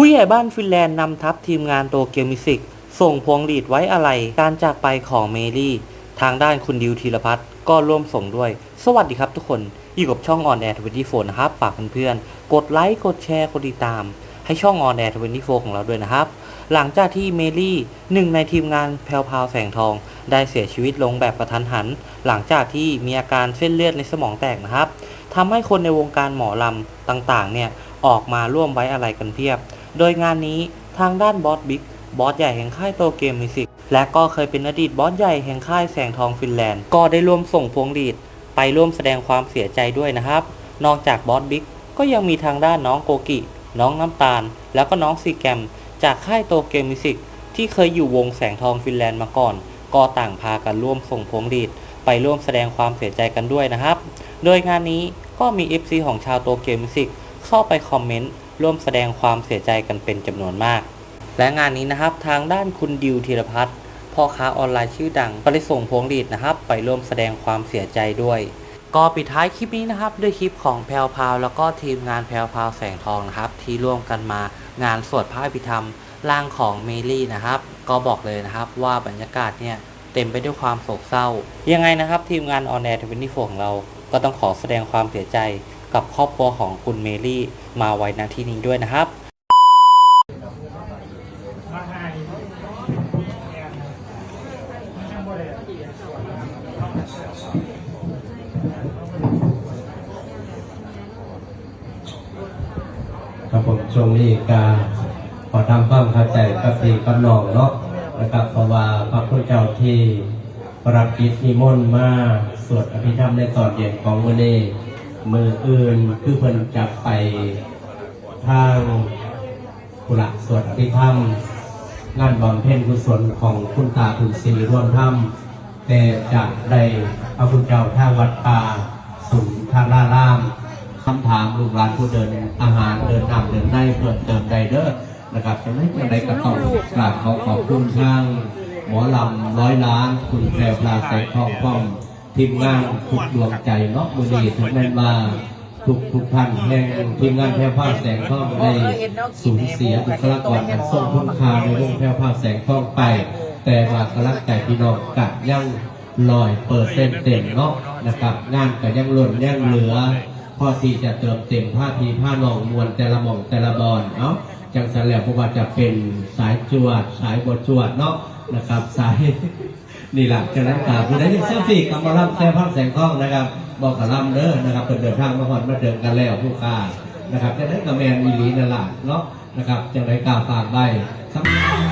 ผู้ใหญ่บ้านฟินแลนด์นำทัพทีมงานโตเกียวมิวสิกส่งพวงหลีดไว้อะไรการจากไปของเมลี่ ทางด้านคุณดิวธีรพัฒน์ก็ร่วมส่งด้วย สวัสดีครับทุกคน อยู่กับช่องออนแอร์ทเวนตี้โฟนะครับฝากเพื่อนๆ กดไลค์ กดแชร์ กดติดตาม ให้ช่องออนแอร์ทเวนตี้โฟของเราด้วยนะครับ หลังจากที่เมลี่หนึ่งในทีมงานแพลวพาวแสงทอง ได้เสียชีวิตลงแบบกระทันหัน หลังจากที่มีอาการเส้นเลือดในสมองแตกนะครับทำให้คนในวงการหมอลำต่างๆเนี่ยออกมาร่วมไว้อะไรกันเพียบ โดยงานนี้ทางด้านบอสบิ๊กบอสใหญ่แห่งค่ายโตเกียวมิวสิกและก็เคยเป็นอดีตบอสใหญ่แห่งค่ายแสงทองฟินแลนด์ ก็ได้ร่วมส่งพวงหลีด ไปร่วมแสดงความเสียใจด้วยนะครับ นอกจากบอสบิ๊กก็ยังมีทางด้านน้องโกกิ น้องน้ำตาล แล้วก็น้องซีแกรมจากค่ายโตเกียวมิวสิกที่เคยอยู่วงแสงทองฟินแลนด์มาก่อน ก็ต่างพากันร่วมส่งพวงหลีด ไปร่วมแสดงความเสียใจกันด้วยนะครับ โดยงานนี้ก็มี FC ของชาวโตเกียวมิวสิกเข้าไปคอมเมนต์ ร่วมแสดงความเสียใจกันเป็นจำนวนมาก และงานนี้นะครับทางด้านคุณดิวธีรพัฒน์พ่อค้าออนไลน์ชื่อดังก็ได้ส่งพวงหลีดนะครับ ไปร่วมแสดงความเสียใจด้วย ก็ปิดท้ายคลิปนี้นะครับ ด้วยคลิปของแพลวพาวแล้วก็ทีมงานแพลวพาวแสงทองนะครับ ที่ร่วมกันมางานสวดพระอภิธรรมร่างของเมลี่นะครับ ก็บอกเลยนะครับว่าบรรยากาศเนี่ยเต็มไปด้วยความโศกเศร้า ยังไงนะครับ ทีมงานออนแอร์ทเวนตี้โฟของเราก็ต้องขอแสดงความเสียใจ กับครอบครัวของคุณเมลี่มาไว้ณที่นี้ด้วยนะครับครับผมช่วงนี้การขอทำความเข้าใจกับพี่กับนองเนาะนะครับเพราะว่าพระพุทธเจ้าที่ปรับกิจนิมนต์มาสวดอภิธรรมในตอนเย็นของวันนี้ มืออื่นคือเพิ่นจับไปทางกุละสวดอภิธรรมงานบำเพ็ญกุศลของคุณตาคุณศรีร่วมธรรมแต่จากใดพระคุณเจ้าท่าวัดป่าสุนทารารามคำถามลูกหลานผู้เดินอาหารเดินนำเดินได้เพิ่มเติมใดเด้อนะครับจะไม่เป็นไรก็ต้องกราบขอขอบคุณทางหมอลำร้อยล้าน คุณแพรวลาแสงทองป้อม ทีมงานทุกดวงใจเนาะมือดีถึงแม้นว่าทุกทุกท่านแห่งทีมงานแพรวพลาแสงทองได้สูญเสียบุคลากรอันทรงคุณค่าในวงแพรวพลาแสงทองไป แต่ว่ากลังใจพี่น้องกัดยังลอยเปิดเส้นเต็มเนาะนะครับงานก็ยังหล่นยังเหลือพอที่จะเติมเต็มผ้าทีผ้านองมวลแต่ละหม่องแต่ละบอลเนาะ จังสันแล้วเพราะว่าจะเป็นสายจวด สายบทจวดเนาะนะครับ สายนี่แหละจากนั้นกาผู้ได้ยินเสียงฟีกับหมาลับแซ่พักแสงทองนะครับ บอกกับลำเด้อนะครับเป็นเดินทางมาหอนมาเดินกันแล้วผู้ค้านะครับจะได้กับแมนอีลีนั่นแหละเนาะนะครับจังไรกาฝากได้สำ